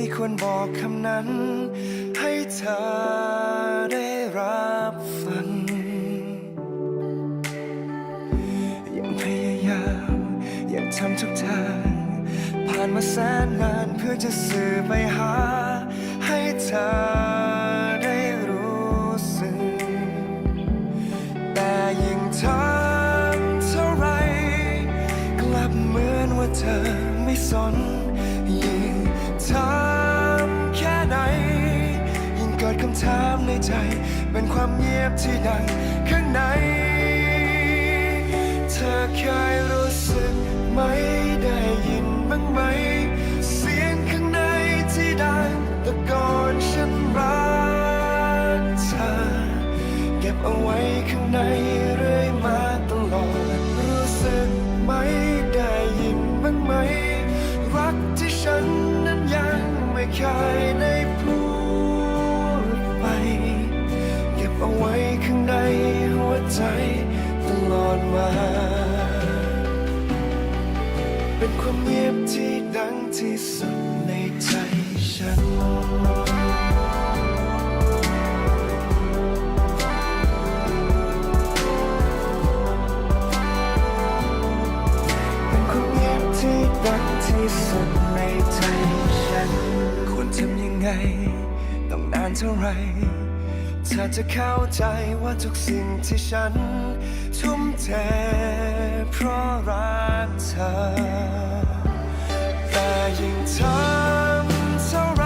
ที่ควรบอกคำนั้น ให้เธอได้รับฟัง ยังพยายาม ยังทำทุกทาง ผ่านมาแสนนานเพื่อจะสื่อไปหา ให้เธอ เป็นความเงียบที่ดังข้างใน เธอเคยรู้สึกไหม ที่สุดในใจฉันเป็นความเงียบที่ดังที่สุดในใจฉันควรทำยังไง ต้องนานเท่าไรเธอจะเข้าใจว่าทุกสิ่งที่ฉัน ทุ่มเทเพราะรักเธอ ยิ่งทำเท่าไร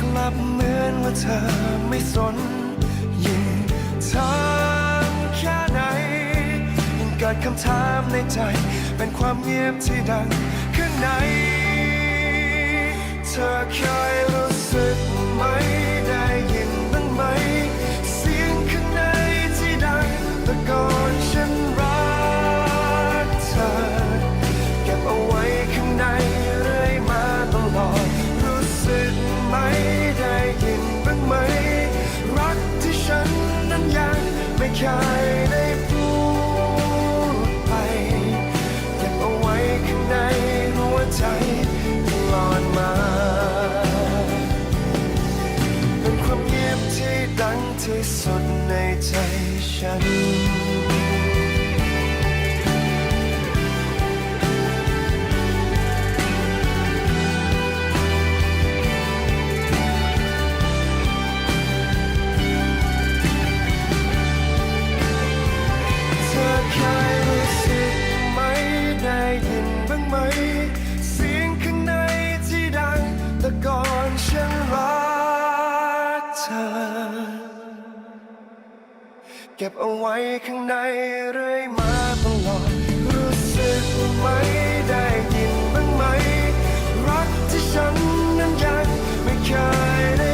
กลับเหมือนว่าเธอไม่สน ยิ่งทำแค่ไหน ยิ่งเกิดคำถามในใจ เป็นความเงียบที่ดังข้างใน เธอเคยรู้สึกไหม ได้ยินบ้างไหม เสียงข้างในที่ดังตะโกน ไหมได้ยินบ้างไหม รักที่ฉันนั้นยังไม่เคยได้พูดไปเก็บเอาไว้ข้างในหัวใจตลอดมา เป็นความเงียบที่ดังที่สุดในใจฉัน ก็บเอาไว้ข้างในเรื่อยมาตลอด รู้สึกไหมได้ยินบ้างไหม รักที่ฉันนั้นยังไม่เคยได้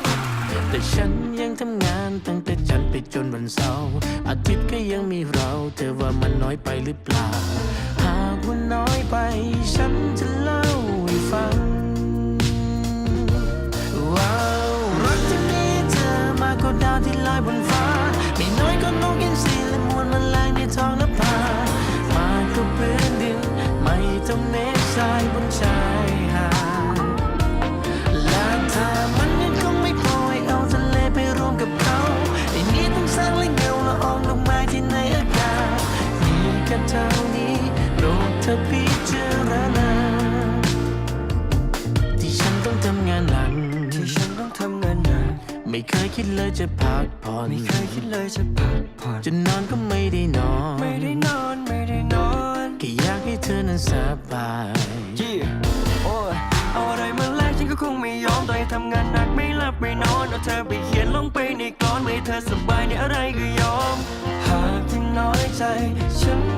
แต่ฉันยังทำงานตั้งแต่จันทร์ไปจนวันเสาร์อาทิตย์ก็ยังมีเรา เธอว่ามันน้อยไปหรือเปล่า หากว่าน้อยไป ฉันจะเล่าให้ฟังว้าวรักที่มีเธอมากกว่าดาวที่ลอยบนฟ้า คิดเลยจะพักผ่อนไม่เคยคิดเลยจะพักผ่อนจะนอนก็ไม่ได้นอน ไม่ได้นอนไม่ได้นอนแค่อยากให้เธอนั้นสบายยี่โอ้ยเอาอะไรมาแลกฉันก็คงไม่ยอมต่อให้ทำงานหนักไม่หลับไม่นอนเอาเธอไปเขียนลงไปในกลอนไม่ให้เธอสบายในอะไรก็ยอมหากที่น้อยใจฉัน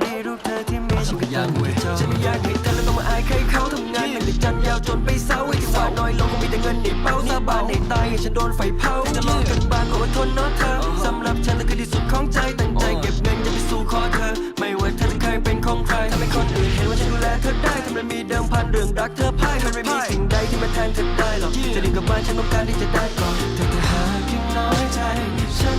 เลยคนนี้รูปเธอที่มีฉันก็ยังไม่จบฉันไม่อยากให้เธอแล้วต้องมาอายใครเขาทำงานหนักแต่จันยาวจนไปเศร้าไอ้ที่ว่าน้อยลงคงมีแต่เงินในเป้าสาบานในตายให้ฉันโดนไฟเผาจะลองกันบ้างก็อดทนเนาะเธอสำหรับฉันนั่นคือที่สุดของใจตั้งใจเก็บเงินจะไปสู่ขอเธอ ไม่ว่าเธอจะเคยเป็นของใครทำให้คนอื่นเห็นว่าฉันดูแลเธอได้ทำไมมีเดิมพันเรื่องรักเธอพ่ายมันไม่มีสิ่งใดที่มาแทนเธอได้หรอกจะดึงกลับบ้านฉันต้องการที่จะได้ก่อนแต่ถ้าหากยังน้อยใจฉัน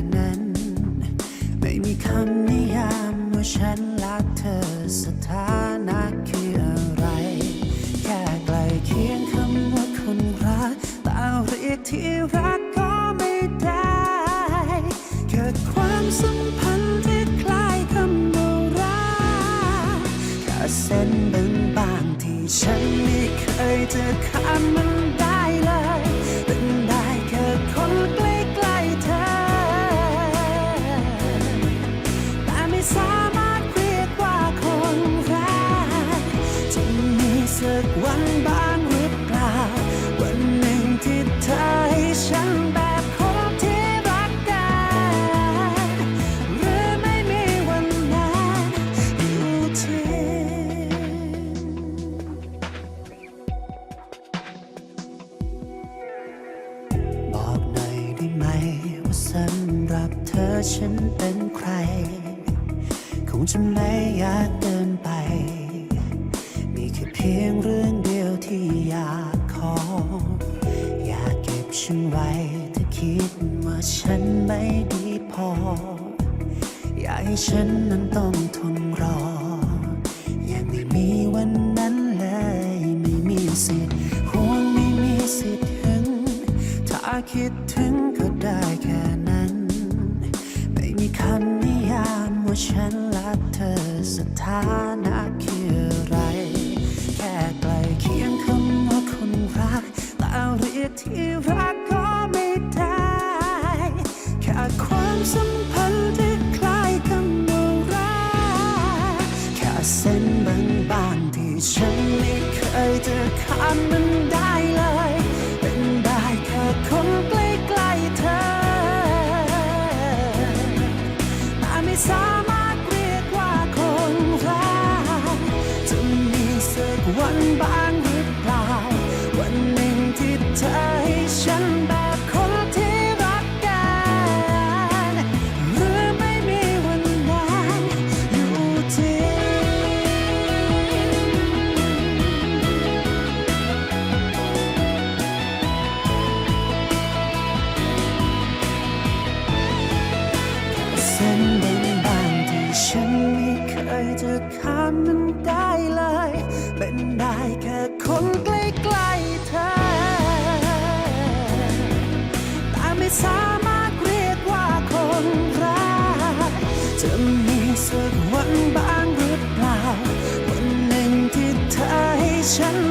ำนิยามว่าฉันและเธอสถานะคืออะไร แค่ใกลเคียงคำว่าคนรักแต่เรียกที่รักก็ไม่ได้เกิดความสัมพันธ์ที่คล้ายคำว่ารักแค่เส้นบางๆที่ฉันไม่เคยจะข้ามมันได้ ฉันเป็นใคร คงจะไม่อยากเดินไป มีแค่เพียงเรื่องเดียวที่อยากขอ อยากเก็บฉันไว้ถ้าคิดว่าฉันไม่ดีพอ อยากให้ฉันนั้นต้องทนรอ ยังไม่มีวันนั้นเลย ไม่มีสิทธิ์ห่วงไม่มีสิทธิ์หึง ถ้าคิดถึงก็ได้แค่ ยา ส้นบางๆที่ฉันไม่เคยจะข้ามมันได้เลย เป็นได้แค่คนใกล้ๆเธอ แต่ไม่สามารถเรียกว่าคนรักจะมีสักวันบ้างหรือเปล่า วันหนึ่งที่เธอให้ฉันแบบคน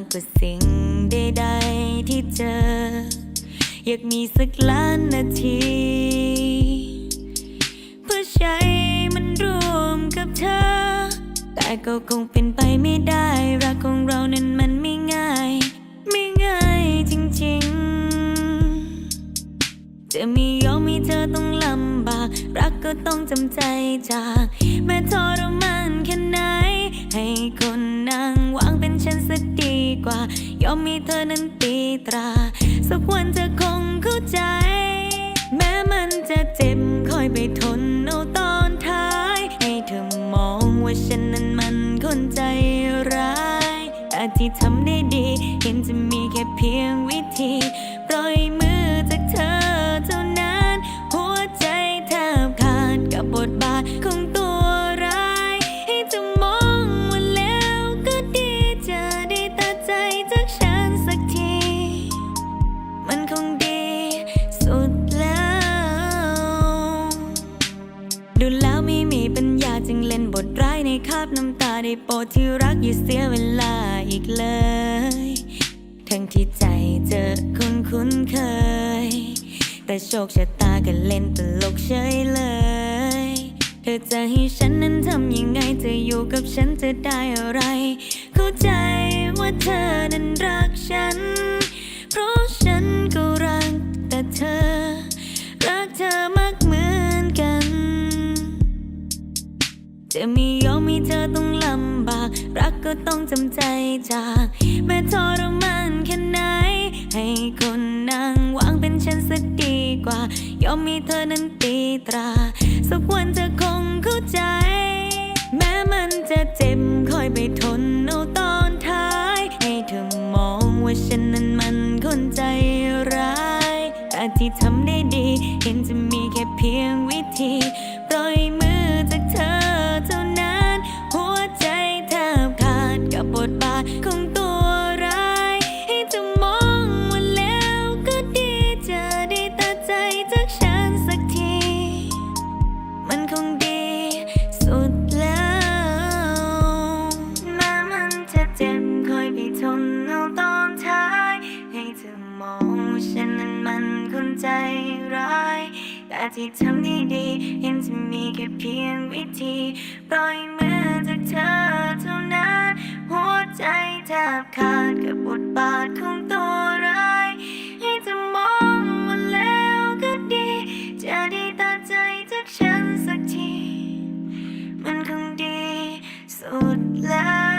ากกว่าสิ่งใดๆที่เจอ อยากมีสักล้านนาที เพื่อใช้มันรวมกับเธอ แต่ก็คงเป็นไปไม่ได้ รักของเรานั้นมันไม่ง่าย ไม่ง่ายจริงๆ จะมียอมให้เธอต้องลำบาก รักก็ต้องจำใจจาก แม้ทรมานแค่ไหน ให้คน ยอมให้เธอนั้นตีตรา สักวันเธอคงเข้าใจ แม้มันจะเจ็บคอยไปทนเอาตอนท้าย ให้เธอมองว่าฉันนั้นมันคนใจร้ายแต่ที่ทำได้ดี เห็นจะมีแค่เพียงวิธีปล่อยมือจากเธอเท่านั้น หัวใจแทบขาดกับบท น้ำตาได้โปรดที่รักอย่าเสียเวลาอีกเลย ทั้งที่ใจเจอคนคุ้นเคย แต่โชคชะตาก็เล่นตลกเฉยเลย เธอจะให้ฉันนั้นทำยังไงจะอยู่กับฉันจะได้อะไร เข้าใจว่าเธอนั้นรักฉัน เพราะฉันก็รักแต่เธอ รักเธอมากเหมือนกัน จะมี มให้เธอต้องลำบาก รักก็ต้องจำใจจาก แม้ทรมานแค่ไหน ให้คนนั่งวางเป็นฉันสักดีกว่า ยอมให้เธอนั้นตีตรา สักวันเธอคงเข้าใจ แม้มันจะเจ็บคอยไปทนเอาตอนท้าย ให้เธอมองว่าฉันนั้นมันคนใจร้าย แต่ที่ทำได้ดี เห็นจะมีแค่เพียงวิธี ใจร้าย แต่ที่ทำได้ดีเห็นจะมีแค่เพียงวิธีปล่อยมือจากเธอเท่านั้น หัวใจแทบขาดกับบทบาทของตัวร้าย ให้จะมองมาแล้วก็ดี จะดีตาใจจากฉันสักที มันคงดีสุดแล้ว